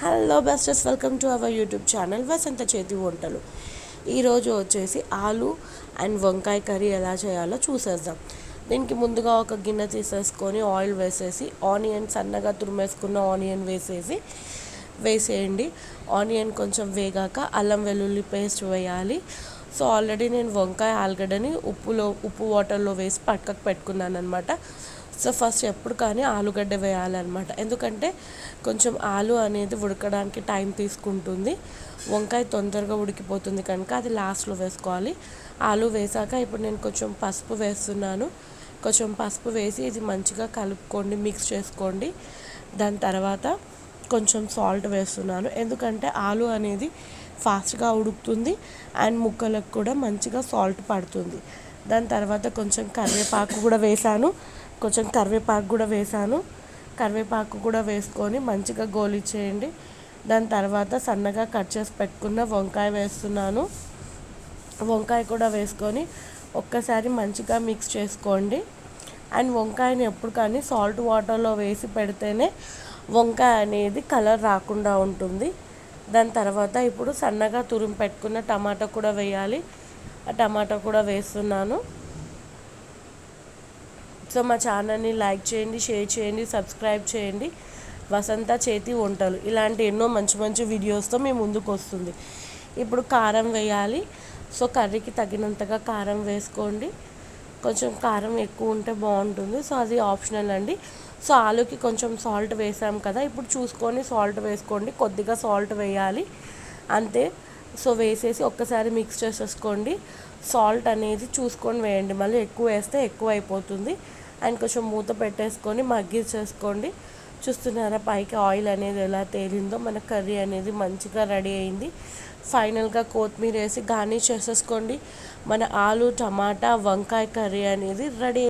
Hello బెస్టర్స్ welcome to our YouTube channel Vasantha చేతి వంటలు ఈరోజు వచ్చేసి ఆలు అండ్ వంకాయ కర్రీ ఎలా చేయాలో చూసేద్దాం. దీనికి ముందుగా ఒక గిన్నె తీసేసుకొని ఆయిల్ వేసేసి ఆనియన్ సన్నగా తురిమేసుకున్న ఆనియన్ వేసేసి వేసేయండి. ఆనియన్ కొంచెం వేగాక అల్లం వెల్లుల్లి పేస్ట్ వేయాలి. సో ఆల్రెడీ నేను వంకాయ ఆలుగడ్డని ఉప్పులో ఉప్పు వాటర్లో వేసి పక్కకు పెట్టుకున్నాను అనమాట సో ఫస్ట్ ఎప్పుడు కానీ ఆలుగడ్డ వేయాలన్నమాట. ఎందుకంటే కొంచెం ఆలు అనేది ఉడకడానికి టైం తీసుకుంటుంది. వంకాయ తొందరగా ఉడికిపోతుంది కనుక అది లాస్ట్లో వేసుకోవాలి. ఆలు వేసాక ఇప్పుడు నేను కొంచెం పసుపు వేస్తున్నాను. కొంచెం పసుపు వేసి ఇది మంచిగా కలుపుకోండి మిక్స్ చేసుకోండి. దాని తర్వాత కొంచెం సాల్ట్ వేస్తున్నాను. ఎందుకంటే ఆలు అనేది ఫాస్ట్గా ఉడుకుతుంది అండ్ ముక్కలకు కూడా మంచిగా సాల్ట్ పడుతుంది. దాని తర్వాత కొంచెం కరివేపాకు కూడా వేసాను. కొంచెం కరివేపాకు కూడా వేసాను. కరివేపాకు కూడా వేసుకొని మంచిగా గోలిచ్చేయండి. దాని తర్వాత సన్నగా కట్ చేసి పెట్టుకున్న వంకాయ వేస్తున్నాను. వంకాయ కూడా వేసుకొని ఒక్కసారి మంచిగా మిక్స్ చేసుకోండి. అండ్ వంకాయని ఎప్పుడు కానీ సాల్ట్ వాటర్లో వేసి పెడితేనే వంకాయ అనేది కలర్ రాకుండా ఉంటుంది. దాని తర్వాత ఇప్పుడు సన్నగా తురుము పెట్టుకున్న టమాటా కూడా వేయాలి. ఆ టమాటా కూడా వేస్తున్నాను. సో మా ఛానల్ని లైక్ చేయండి షేర్ చేయండి సబ్స్క్రైబ్ చేయండి. వసంత చేతి వంటలు ఇలాంటి ఎన్నో మంచి మంచి వీడియోస్తో మీ ముందుకు వస్తుంది. ఇప్పుడు కారం వేయాలి. సో కర్రీకి తగినంతగా కారం వేసుకోండి. కొంచెం కారం ఎక్కువ ఉంటే బాగుంటుంది. సో అది ఆప్షనల్ అండి. సో ఆలుకి కొంచెం సాల్ట్ వేసాం కదా ఇప్పుడు చూసుకొని సాల్ట్ వేసుకోండి. కొద్దిగా సాల్ట్ వేయాలి. అంతే. సో వేసేసి ఒక్కసారి మిక్స్ చేసేసుకోండి. సాల్ట్ అనేది చూసుకొని వేయండి. మళ్ళీ ఎక్కువ వేస్తే ఎక్కువ అయిపోతుంది. అండ్ కొంచెం మూత పెట్టేసుకొని మగ్గిచ్చేసుకోండి. చూస్తున్నారా? పైకి ఆయిల్ అనేది ఎలా తేలిందో మన కర్రీ అనేది మంచిగా రెడీ అయింది. ఫైనల్గా కొత్తిమీర వేసి గార్నిష్ చేసేసుకోండి. మన ఆలు టమాటా వంకాయ కర్రీ అనేది రెడీ